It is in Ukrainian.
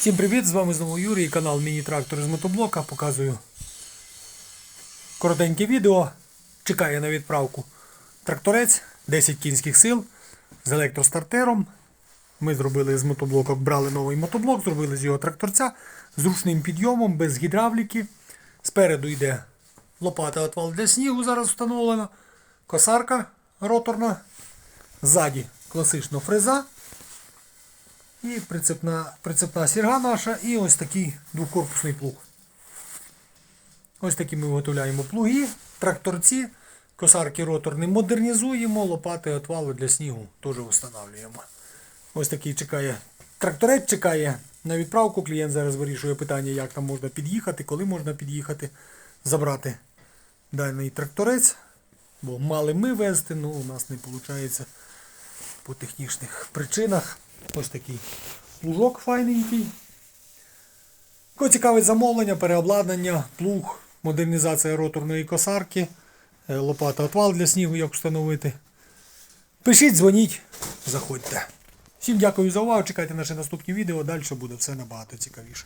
Всім привіт! З вами знову Юрій, канал Міні-трактор з мотоблока. Показую коротеньке відео. Чекає на відправку тракторець 10 кінських сил з електростартером. Ми зробили з мотоблока, брали новий мотоблок, зробили з його тракторця з ручним підйомом, без гідравліки. Спереду йде лопата отвал для снігу, зараз встановлена, косарка роторна. Ззаді класично фреза. І прицепна, прицепна сірга наша, і ось такий двокорпусний плуг. Ось такі ми виготовляємо плуги, тракторці, косарки роторні модернізуємо, лопати отвали для снігу теж встановлюємо. Ось такий чекає. Тракторець чекає на відправку. Клієнт зараз вирішує питання, як там можна під'їхати, коли можна під'їхати, забрати даний тракторець. Бо мали ми везти, ну у нас не виходить по технічних причинах. Ось такий плужок файненький. Кого цікавить замовлення, переобладнання, плуг, модернізація роторної косарки, е, лопата отвал для снігу, як встановити. Пишіть, дзвоніть, заходьте. Всім дякую за увагу. Чекайте наші наступні відео. Далі буде все набагато цікавіше.